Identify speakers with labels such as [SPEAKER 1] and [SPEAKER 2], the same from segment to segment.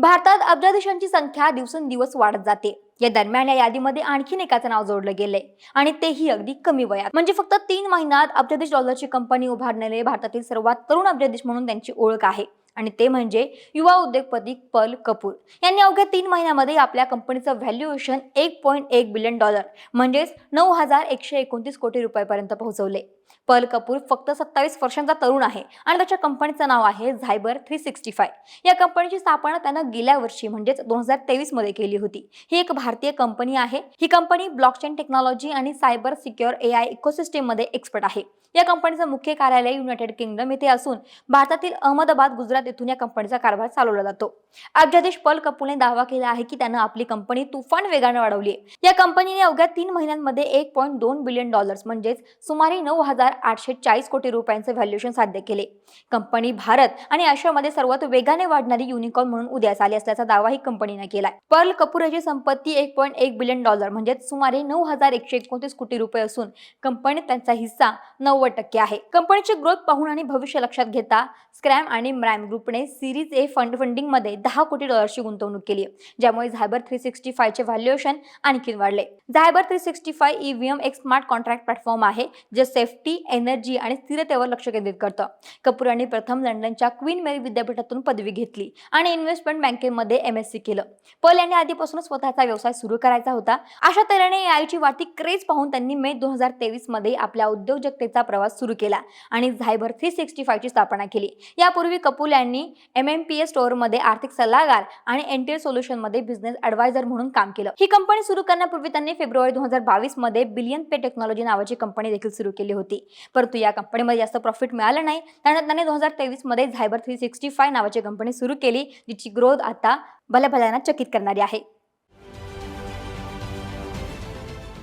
[SPEAKER 1] भारतात अब्जाधीशांची संख्या दिवसेंदिवस वाढत जाते. या दरम्यान या यादीमध्ये आणखीन एकाचं नाव जोडलं गेलंय आणि तेही अगदी कमी वयात. म्हणजे फक्त तीन महिन्यात अब्जाधीश डॉलरची कंपनी उभारलेले भारतातील सर्वात तरुण अब्जाधीश म्हणून त्यांची ओळख आहे. आणि ते म्हणजे युवा उद्योगपती पल कपूर. यांनी अवघ्या तीन महिन्यामध्ये आपल्या कंपनीचं व्हॅल्युएशन एक पॉईंट एक बिलियन डॉलर म्हणजेच नऊ हजार एकशे एकोणतीस कोटी रुपयापर्यंत पोहोचवले पर्ल कपूर फक्त सत्तावीस वर्षांचा तरुण आहे आणि त्याच्या कंपनीचं नाव आहे झायबर थ्री सिक्स्टी फाय. या कंपनीची स्थापना त्यानं गेल्या वर्षी म्हणजेच दोन हजार तेवीसमध्ये केली होती. ही एक भारतीय कंपनी आहे. ही कंपनी ब्लॉकचेन टेक्नॉलॉजी आणि सायबर सिक्युअर ए आय इकोसिस्टीममध्ये एक्सपर्ट आहे. या कंपनीचं मुख्य कार्यालय युनायटेड किंगडम येथे असून भारतातील अहमदाबाद गुजरात येथून या कंपनीचा कारभार चालवला जातो. अब्जादेश पल कपूरने दावा केला आहे की त्यानं आपली कंपनी तुफान वेगाने वाढवली आहे या कंपनीने अवघ्या तीन महिन्यांमध्ये एक पॉईंट दोन बिलियन डॉलर्स म्हणजेच सुमारे नऊ हजार आठशे चाळीस कोटी रुपयांचे व्हॅल्युएशन साध्य केले. कंपनी भारत आणि आशियामध्ये सर्वात वेगाने वाढणारी युनिकॉर्न म्हणून उदयास आली असल्याचा दावाही कंपनीने केलाय. पर्ल कपूर याची संपत्ती एक पॉईंट एक बिलियन डॉलर म्हणजे सुमारे नऊ हजार एकशे एकोणतीस कोटी रुपये असून कंपनीत त्यांचा हिस्सा नव्वद टक्के आहे. कंपनीची ग्रोथ पाहून आणि भविष्य लक्षात घेता स्क्रॅम आणि मॅम ग्रुपने सिरीज ए फंड फंडिंगमध्ये दहा कोटी डॉलर्सची गुंतवणूक केली ज्यामुळे झायबर थ्री सिक्स्टी फायचे व्हॅल्युएशन आणखी वाढले. Zyber three sixty five EVM एक स्मार्ट कॉन्ट्रॅक्ट प्लॅटफॉर्म आहे जे सेफ्टी एनर्जी आणि स्थिरतेवर लक्ष केंद्रित करतं. कपूर यांनी प्रथम लंडनच्या क्वीन मेरी विद्यापीठातून पदवी घेतली आणि इन्व्हेस्टमेंट बँकेमध्ये एम एस सी केलं. पल यांनी आधीपासूनच स्वतःचा व्यवसाय सुरू करायचा होता. अशा तऱ्हेने आईची वाढती क्रेज पाहून त्यांनी मे दोन हजार तेवीसमध्ये आपल्या उद्योजकतेचा प्रवास सुरू केला आणि झायबर थ्री सिक्स्टी फायची स्थापना केली. यापूर्वी कपूर यांनी एम एम पी एस स्टोअरमध्ये आर्थिक सल्लागार आणि एनटीएल सोल्युशनमध्ये बिझनेस ॲडवायझर म्हणून काम केलं. ही कंपनी सुरू करण्यापूर्वी त्यांनी फेब्रुवारी दोन हजार बावीसमध्ये बिलियन पे टेक्नॉलॉजी नावाची कंपनी देखील सुरू केली होती. परंतु या कंपनीमध्ये जास्त प्रॉफिट मिळालं नाही. त्यानंतर त्याने दोन हजार तेवीसमध्ये झायबर थ्री सिक्स्टी फाय नावाची कंपनी सुरू केली जिची ग्रोथ आता भल्याभल्यांना चकित करणारी आहे.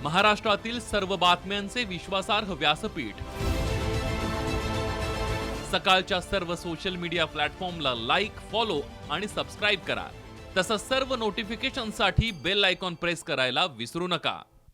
[SPEAKER 2] महाराष्ट्रातील सर्व बातम्यांचे विश्वासार्ह व्यासपीठ. सकाळच्या सर्व सोशल मीडिया प्लॅटफॉर्मला लाईक फॉलो आणि सबस्क्राईब करा. तसंच सर्व नोटिफिकेशनसाठी बेल आयकॉन प्रेस करायला विसरू नका.